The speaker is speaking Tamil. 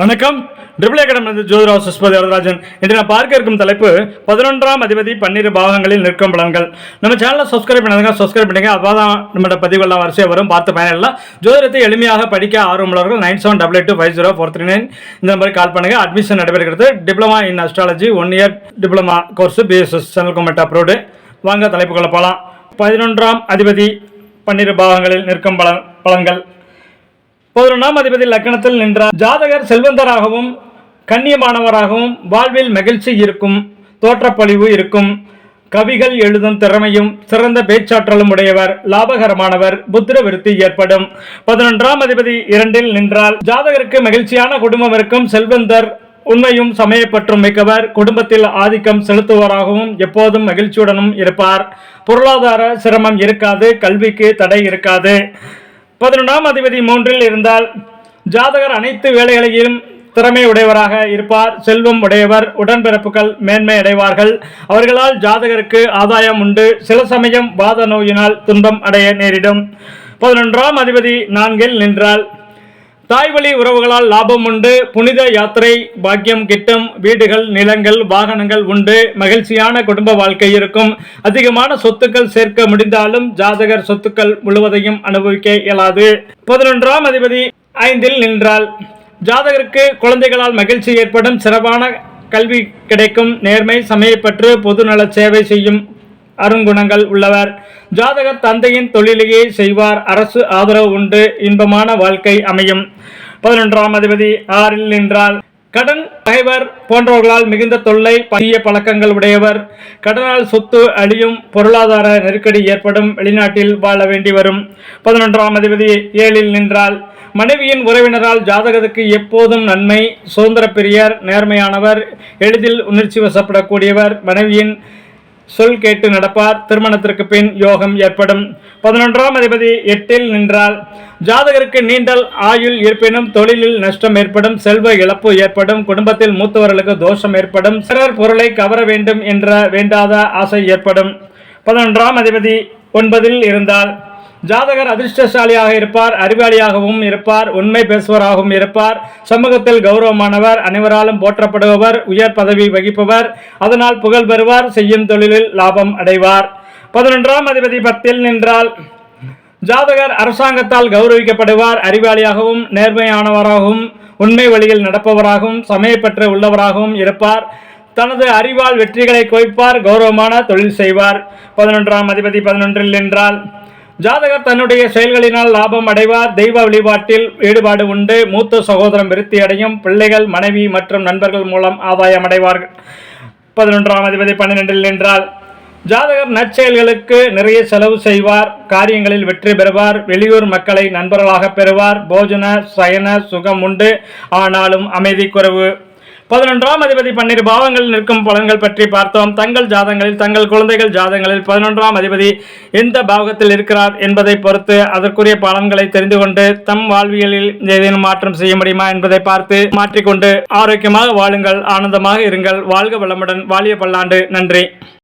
வணக்கம். ட்ரிபிள் ஏகடம் ஜோதிரா சுஷ்பதி வரதராஜன் இன்று நான் பார்க்க இருக்கும் தலைப்பு பதினொன்றாம் அதிபதி பன்னிரு பாகங்களில் நிற்கும் பலன்கள். நம்ம சேனலில் சப்ஸ்கிரைப் பண்ணுங்க சப்ஸ்கிரைப் பண்ணுங்க அப்பதான் நம்மளோட பதிவுகள்லாம் வரிசையாக வரும். பார்த்து பயனிடலாம் ஜோதிடத்தை எளிமையாக படிக்க ஆர்வமுள்ளவர்கள் nine seven double eight five zero four three nine இந்த நம்பருக்கு கால் பண்ணுங்க. அட்மிஷன் நடைபெறுகிறது. Diploma in astrology one year diploma course BSS central government approved வாங்க தலைப்புகளை போகலாம் பதினொன்றாம் அதிபதி பன்னிரு பாகங்களில் நிற்கும் பலன் பலன்கள். பதினொன்றாம் அதிபதி லக்கணத்தில் நின்றார் ஜாதகர் செல்வந்தராகவும் கண்ணியமானவராகவும் வாழ்வில் மகிழ்ச்சி இருக்கும் தோற்றப்பொழிவு இருக்கும். கவிகள் எழுதும் திறமையும் சிறந்த பேச்சாற்றலும் உடையவர் லாபகரமானவர் புத்திர விருத்தி ஏற்படும். பதினொன்றாம் அதிபதி இரண்டில் நின்றால் ஜாதகருக்கு மகிழ்ச்சியான குடும்பம் இருக்கும் செல்வந்தர் உண்மையும் சமயப்பற்றும் மிக்கவர் குடும்பத்தில் ஆதிக்கம் செலுத்துவராகவும் எப்போதும் மகிழ்ச்சியுடனும் இருப்பார். பொருளாதார சிரமம் இருக்காது கல்விக்கு தடை இருக்காது. பதினொன்றாம் அதிபதி மூன்றில் இருந்தால் ஜாதகர் அனைத்து வேலைகளையும் திறமை உடையவராக இருப்பார் செல்வம் உடையவர் உடன்பிறப்புகள் மேன்மை அடைவார்கள். அவர்களால் ஜாதகருக்கு ஆதாயம் உண்டு. சில சமயம் வாத நோயினால் துன்பம் அடைய நேரிடும். பதினொன்றாம் அதிபதி நான்கில் நின்றால் தாய்வழி உறவுகளால் லாபம் உண்டு. புனித யாத்திரை பாக்கியம் கிட்டும். வீடுகள் நிலங்கள் வாகனங்கள் உண்டு. மகிழ்ச்சியான குடும்ப வாழ்க்கை இருக்கும். அதிகமான சொத்துக்கள் சேர்க்க முடிந்தாலும் ஜாதகர் சொத்துக்கள் முழுவதையும் அனுபவிக்க இயலாது. பதினொன்றாம் அதிபதி ஐந்தில் நின்றால் ஜாதகருக்கு குழந்தைகளால் மகிழ்ச்சி ஏற்படும் சிறப்பான கல்வி கிடைக்கும். நேர்மை சமயப்பற்று பொதுநல சேவை செய்யும் அருங்குணங்கள் உள்ளவர். ஜாதகர் தந்தையின் தொழிலையே செய்வார். அரசு ஆதரவு உண்டு. இன்பமான வாழ்க்கை அமையும். பதினொன்றாம் அதிபதி ஆறில் நின்றால் கடன் பகைவர் போன்றவர்களால் மிகுந்த தொல்லை பகிய பழக்கங்கள் உடையவர். கடனால் சொத்து அழியும் பொருளாதார நெருக்கடி ஏற்படும் வெளிநாட்டில் வாழ வேண்டி வரும். பதினொன்றாம் அதிபதி ஏழில் நின்றால் மனைவியின் உறவினரால் ஜாதகத்துக்கு எப்போதும் நன்மை. சுதந்திர பிரியர் நேர்மையானவர் எளிதில் உணர்ச்சி வசப்படக்கூடியவர். மனைவியின் சொல் கேட்டு நடப்பார். திருமணத்திற்கு பின் யோகம் ஏற்படும். பதினொன்றாம் அதிபதி எட்டில் நின்றால் ஜாதகருக்கு நீண்டல் ஆயுள் இருப்பினும் தொழிலில் நஷ்டம் ஏற்படும் செல்வ இழப்பு ஏற்படும் குடும்பத்தில் மூத்தவர்களுக்கு தோஷம் ஏற்படும் சிறர் பொருளை கவர வேண்டும் என்ற வேண்டாத ஆசை ஏற்படும். பதினொன்றாம் அதிபதி ஒன்பதில் இருந்தால் ஜாதகர் அதிர்ஷ்டசாலியாக இருப்பார் அறிவாளியாகவும் இருப்பார் உண்மை பேசுவராகவும் இருப்பார் சமூகத்தில் கௌரவமானவர் அனைவராலும் போற்றப்படுபவர் உயர் பதவி வகிப்பவர் அதனால் புகழ் பெறுவார் செய்யும் தொழிலில் லாபம் அடைவார். பதினொன்றாம் அதிபதி பத்தில் நின்றால் ஜாதகர் அரசாங்கத்தால் கௌரவிக்கப்படுவார் அறிவாளியாகவும் நேர்மையானவராகவும் உண்மை வழியில் நடப்பவராகவும் சமயப்பற்று உள்ளவராகவும் இருப்பார். தனது அறிவால் வெற்றிகளை குவிப்பார் கௌரவமான தொழில் செய்வார். பதினொன்றாம் அதிபதி பதினொன்றில் நின்றால் ஜாதகர் தன்னுடைய செயல்களினால் லாபம் அடைவார். தெய்வ வழிபாட்டில் ஈடுபாடு உண்டு. மூத்த சகோதரம் விருத்தி அடையும். பிள்ளைகள் மனைவி மற்றும் நண்பர்கள் மூலம் ஆதாயம் அடைவார்கள். பதினொன்றாம் அதிபதி பன்னிரெண்டில் என்றால் ஜாதகர் நற்செயல்களுக்கு நிறைய செலவு செய்வார். காரியங்களில் வெற்றி பெறுவார். வெளியூர் மக்களை நண்பர்களாக பெறுவார். போஜன சயன சுகம் உண்டு. ஆனாலும் அமைதி குறைவு. பதினொன்றாம் அதிபதி பன்னிரு பாவங்கள் நிற்கும் பலன்கள் பற்றி பார்த்தோம். தங்கள் ஜாதங்களில் தங்கள் குழந்தைகள் ஜாதங்களில் பதினொன்றாம் அதிபதி எந்த பாவகத்தில் இருக்கிறார் என்பதை பொறுத்து அதற்குரிய பலன்களை தெரிந்து கொண்டு தம் வாழ்வியலில் ஏதேனும் மாற்றம் செய்ய முடியுமா என்பதை பார்த்து மாற்றிக்கொண்டு ஆரோக்கியமாக வாழுங்கள் ஆனந்தமாக இருங்கள். வாழ்க வளமுடன். வாழிய பல்லாண்டு. நன்றி.